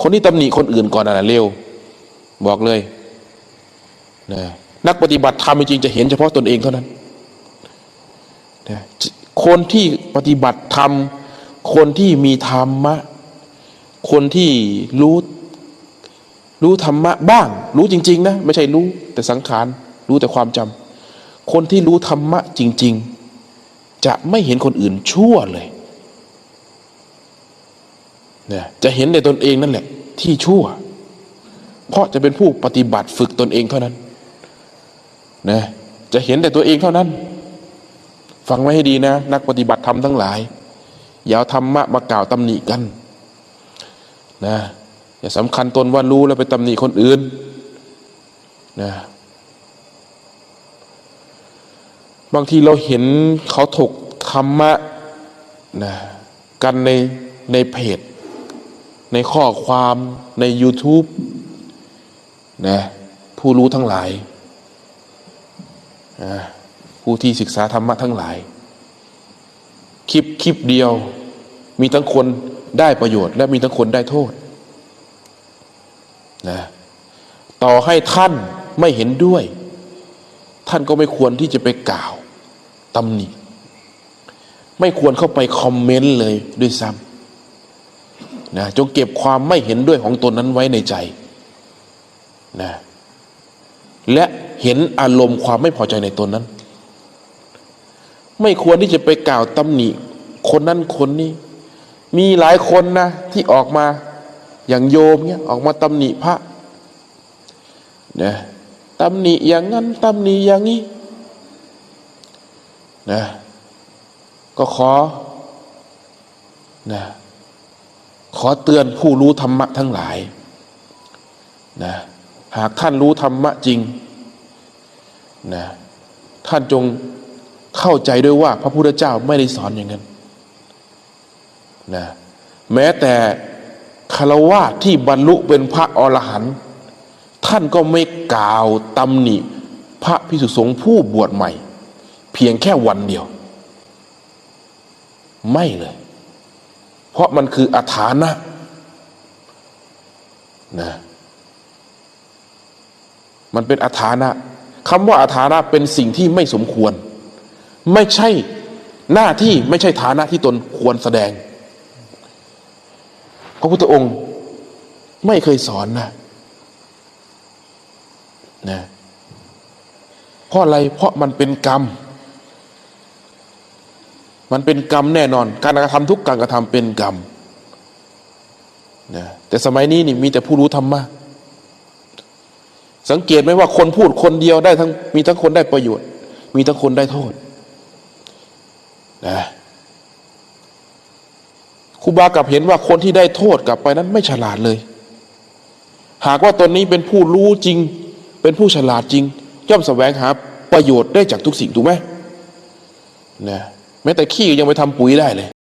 คนที่ตำหนิคนอื่นก่อนน่ะเร็ว บอกเลยนะนักปฏิบัติธรรมจริงจะเห็นเฉพาะตนเองเท่านั้นนะคนที่ปฏิบัติธรรม คนที่มีธรรมะ คนที่รู้รู้ธรรมะบ้าง รู้จริง ๆ นะ ไม่ใช่รู้แต่สังขาร รู้แต่ความจำคนที่รู้ธรรมะจริง ๆ จะไม่เห็นคนอื่นชั่วเลย นี่ยจะเห็นในตนเองนั่นแหละ ที่ชั่ว เพราะจะเป็นผู้ปฏิบัติฝึกตนเองเท่านั้นนะจะเห็นแต่ตัวเองเท่านั้น ฟังไว้ให้ดีนะ นักปฏิบัติธรรมทั้งหลาย อย่าเอาธรรมะมากล่าวตำหนิกันนะอย่าสำคัญตนว่ารู้แล้วไปตำหนิคนอื่นนะบางทีเราเห็นเขาถกธรรมะนะกันในในเพจ ในข้อความใน YouTube นะผู้รู้ทั้งหลาย ผู้ที่ศึกษาธรรมะทั้งหลาย คลิปคลิปเดียว มีทั้งคนได้ประโยชน์ และมีทั้งคนได้โทษนะต่อให้ท่านไม่เห็นด้วย ท่านก็ไม่ควรที่จะไปกล่าวตำหนิ ไม่ควรเข้าไปคอมเมนต์เลยด้วยซ้ำ นะจงเก็บความไม่เห็นด้วยของตนนั้นไว้ในใจนะและเห็นอารมณ์ความไม่พอใจในตนนั้น ไม่ควรที่จะไปกล่าวตำหนิ คนนั้นคนนี้ มีหลายคนนะ ที่ออกมาอย่างโยมเนี่ยออกมาตำหนิพระนะตำหนิอย่างนั้นตำหนิอย่างนี้นะก็ขอนะ ขอเตือนผู้รู้ธรรมะทั้งหลายนะหากท่านรู้ธรรมะจริงนะท่านจงเข้าใจด้วยว่าพระพุทธเจ้าไม่ได้สอนอย่างนั้นนะแม้แต่คารวะที่บรรลุเป็นพระอรหันต์ท่านก็ไม่กล่าวตำหนิพระพิสุสงฆ์ผู้บวชใหม่ เพียงแค่วันเดียว ไม่เลย เพราะมันคืออาถานะนะมันเป็นอาถานะคำว่าอาถานะเป็นสิ่งที่ไม่สมควร ไม่ใช่หน้าที่ไม่ใช่ฐานะที่ตนควรแสดง พระพุทธองค์ไม่เคยสอนนะนะเพราะอะไรเพราะมันเป็นกรรม มันเป็นกรรมแน่นอน การกระทำทุกการกระทำเป็นกรรมนะแต่สมัยนี้นี่มีแต่ผู้รู้ธรรมะสังเกตไหมว่าคนพูดคนเดียวได้ทั้งมีทั้งคนได้ประโยชน์ มีทั้งคนได้โทษนะครูบากับเห็นว่าคนที่ได้โทษกลับไปนั้นไม่ฉลาดเลย หากว่าตนนี้เป็นผู้รู้จริง เป็นผู้ฉลาดจริง ย่อมแสวงหาประโยชน์ได้จากทุกสิ่งถูกไหมนะ แม้แต่ขี้ยังไปทำปุ๋ยได้เลย